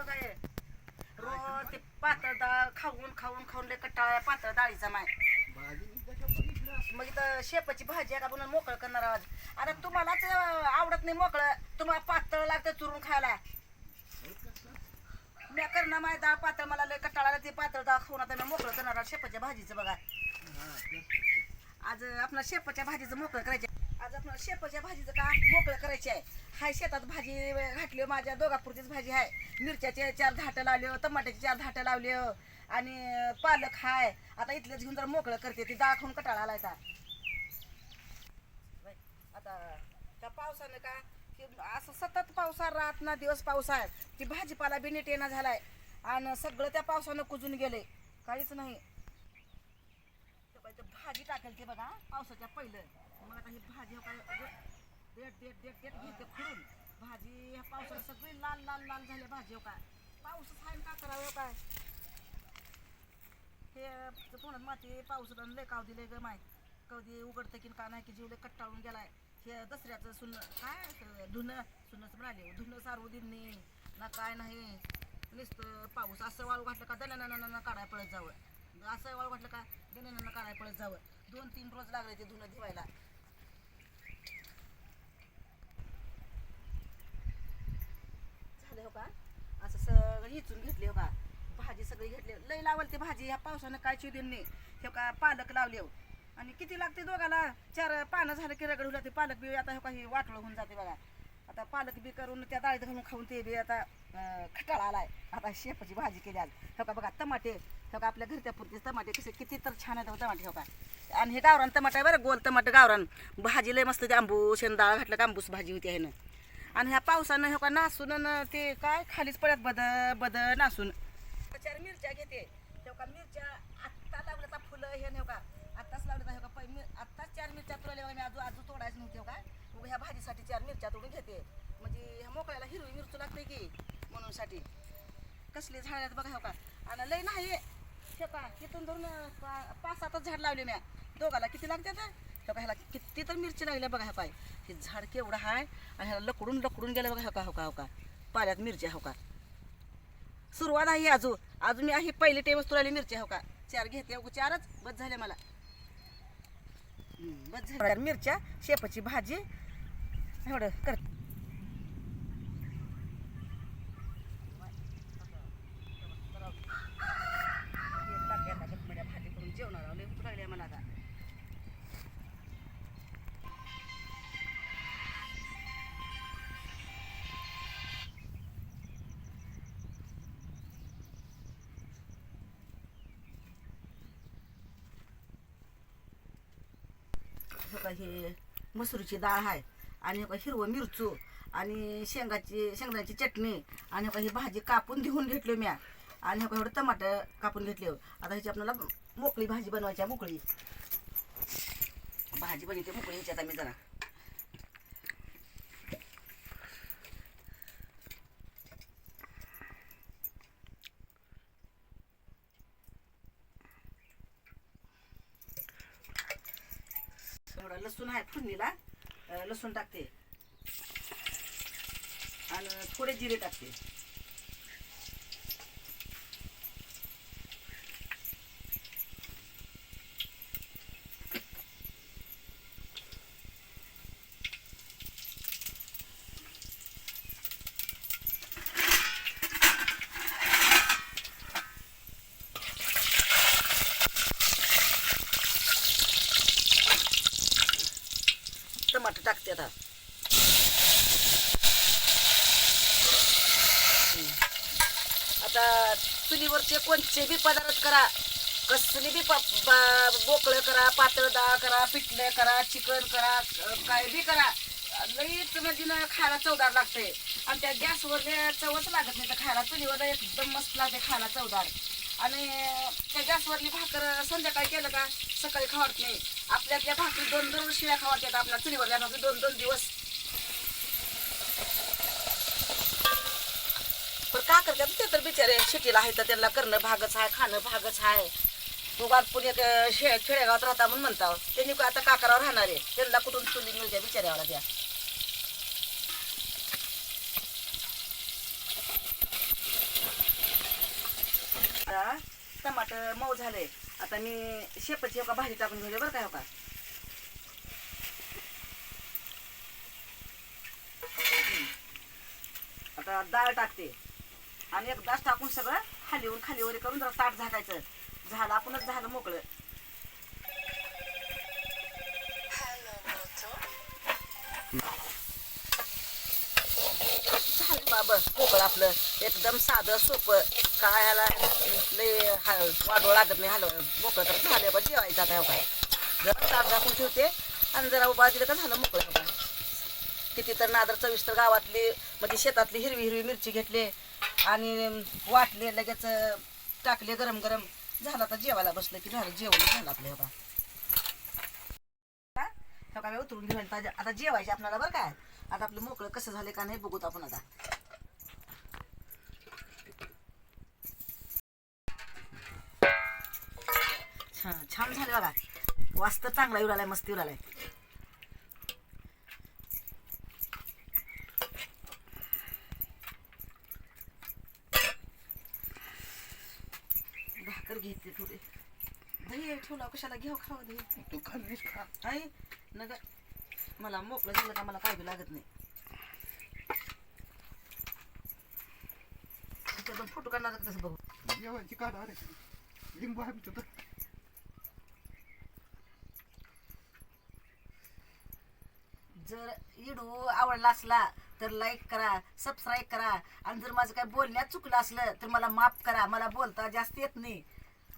बघा हे रोज ते पातळ डाळ खाऊन खाऊन खाऊन लय कटाळा आहे पातळ डाळीचा माय. मग इथं शेपाची भाजी आहे का पुन्हा मोकळं करणार आज. आता तुम्हालाच अं, आवडत नाही मोकळं. तुम्हाला पातळ लागतं चुरून खायला. मी करणार माझी डाळ पातळ मला लय कटाळा ते पातळ डाळ खाऊन आता मी मोकळं करणार शेपाच्या भाजीचं बघा. आज आपल्या शेपाच्या भाजीचं मोकळं करायचं. आज आपण शेपाच्या भाजीचं का मोकळं करायची आहे हाय शेतात भाजी घातली हो माझ्या दोघापुरतीच भाजी आहे मिरच्याचे चार धाटं लावले हो, टमाट्याचे चार धाटं लावले हो. आणि पालक हाय. आता इथलंच घेऊन जरा मोकळं करते ती दाखवून खाऊन कटाळा आलाय आता. त्या पावसानं का की असं सतत पावसा रात ना दिवस पाऊस आहे ती भाजीपाला बी नीट येणं झालाय. आणि सगळं त्या पावसानं कुजून गेले काहीच नाही. भाजी टाकेल ते बघा पावसाच्या पहिलं. मग आता ही भाजी हो काय देट देट डेट देट घेते खुडून. भाजी ह्या पावसाला सगळी लाल लाल लाल झाली भाजी हो काय? पाऊसच आहे का करावं हो काय? हे तोंडात माती पाऊस लय काव दिले ग माय. कधी उघडतं की का नाही की जीवले कट्टाळून गेलाय. हे दसऱ्याचं सुन काय धुणं सुनच म्हणाले धुणं दिन नाही ना काय नाही. नुसतं पाऊस असं वाळू घातलं का दण्यानं काढाय पळत जावं. असं म्हटलं का दण्यानं काढाय पळत जावं. दोन तीन रोज लागले ते धुणं धुवायला. झालं हो का? असं सगळं हिचून घेतले हो का? भाजी सगळी घेतली. लई लावल ते भाजी ह्या पावसानं काय चिदून नाही हे का पालक लावले हो. आणि किती लागते दोघाला? चार पानं झालं की रगड हुला ते पालक बी आता हे काही वाटलं होऊन जाते बघा. आता पालक बी करून त्या डाळीत घालून खाऊन ते बी आता खटाळा आलाय. आता शेपाची भाजी केली आज. हो का बघा टमाटे. हो का आपल्या घरच्या पुरतीच टमाटे कसे किती तर छान आहेत टमाटे हो का आणि हे गावरान टमाटे आहे बरं गोल टमाटे गावरान. भाजी लय मस्त ते आंबूस आणि डाळ घातलं का आंबूस भाजी होती आहे ना आणि ह्या पावसानं हो का नासून ते काय खालीच पडत बद बद नासून. चार मिरच्या घेते. हो का मिरच्या आत्ता लावलं फुलं हे नाही हो का आत्ताच लावलं हो का आत्ताच चार मिरच्या तुला मी आजू आजू तोडायचं नव्हते हो का मग ह्या भाजीसाठी चार मिरच्या तोडून घेते. म्हणजे ह्या मोकळ्याला हिरवी मिरचू लागते की म्हणून साठी कसले झाड आहेत बघा हो का? आणि लय नाही हे का तिथून धरून पाच सातच झाड लावले म्या. दोघाला किती लागते तर का ह्याला किती तर मिरची लागल्या बघा हो ह्या पाय हे झाड केवढं आहे आणि ह्याला लकडून लकडून गेलं बघा हो का हो का हो का? पाल्यात मिरच्या हो का? सुरुवात आहे अजून. अजून मी आहे पहिली टेमच तुला मिरच्या हो का? चार घेते हो चारच. बस झाल्या मला. बस झाल्या मिरच्या शेपाची भाजी एवढं कर. भाजी करून हे मसूरची डाळ आहे. आणि हिरवं मिरचू आणि शेंगाची शेंगदाण्याची चटणी आणि हे ही भाजी कापून देऊन घेतली म्या. आणि एवढं टमाटर कापून घेतले. आता ह्याची आपल्याला मोकळी भाजी बनवायची आहे, मोकळी. भाजी बनवते मोकळी ह्याच्यात आम्ही जरा. एवढा लसूण आहे फुडणीला. लसूण टाकते. आणि थोडे जिरे टाकते टमाटर टाकते आता. आता चुलीवरचे कोणते बी पदार्थ करा. कसली बी प- बोकळं करा पातळ डाळ करा पिठलं करा चिकन करा काय बी करा. लईच म्हणजे ना खायला चवदार लागते आणि त्या गॅसवर चवच लागत नाही तर खायला चुलीवर एकदम मस्त लागते खायला चवदार. आणि त्या गॅसवरली भाकर संध्याकाळी केलं का? सकाळी खावत नाही. आपल्या आपल्या भाकरी दोन दोन शिव्या खावत आपल्या चुलीवरल्या भाकरी दोन दोन दिवस. पण का करतात ते तर बिचारे शेतीला आहे तर त्यांना करणं भागच आहे खाणं भागच आहे. मग पुण्यात शे खेडेगावात राहता म्हणून म्हणता त्यांनी का आता काकारावर राहणार आहे? त्यांना कुठून चुली मिळते बिचाऱ्यावाला त्या? टमाटर मऊ झाले. आता मी शेपाची एका का भाजी टाकून घेऊया बरं काय हो का? आता डाळ टाकते. आणि एक दास टाकून सगळं खालीवर खालीवर करून जरा ताट झाकायचं. झालं आपणच झालं मोकळं. झालं बाबा मोकळं आपलं. एकदम साधं सोपं. काय ह्याला लय हा वाढवं लागत नाही हलव. मोकळं तर झालं बा जेवायचं आता काय. जरा ताट झाकून ठेवते आणि जरा उभा दिलं का झालं मोकळं हो किती तर नादर चविष्ट गावातली म्हणजे शेतातली हिरवी हिरवी मिरची घेतली आणि वाटले लगेच टाकले गरम गरम. झालं तर जेवायला बसलं की झालं जेवण झालं आपलं हो? का उतरून घेऊन आता आता जेवायचे आपल्याला बरं काय. आता आपलं मोकळं कसं झालं का नाही बघूत आपण आता. छान झाले बघा. वास्त चांगला येऊ लागलाय मस्त येऊ लागलाय भाकर घेतली थोडी. दही ठेवला कशाला घेऊ खावा दही तू खाल्लीस का? आई नका मला मोकळं झालं का? मला काय बी लागत नाही. फोटो काढणार का तसं बघू? जेवायची काढा लिंबू आहे तुझं जर व्हिडिओ आवडला असला तर लाईक करा सबस्क्राईब करा. आणि जर माझं काय बोलण्यात चुकलं असलं तर मला माफ करा. मला बोलता जास्त येत नाही.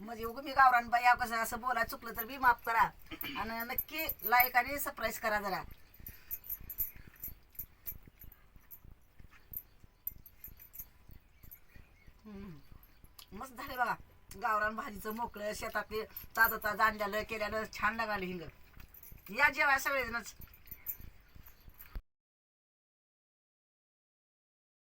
म्हणजे उगं मी गावरान बाई कसं असं बोला चुकलं तर मी माफ करा. आणि नक्की लाईक आणि सरप्राईज करा जरा. हम्म. मस्त झाले बघा. गावरान भाजीचं मोकळं शेतातले ताजं ताजं आणल्यालं केल्यानं छान लागाले हिंग. या जेव्हा सगळेजणच.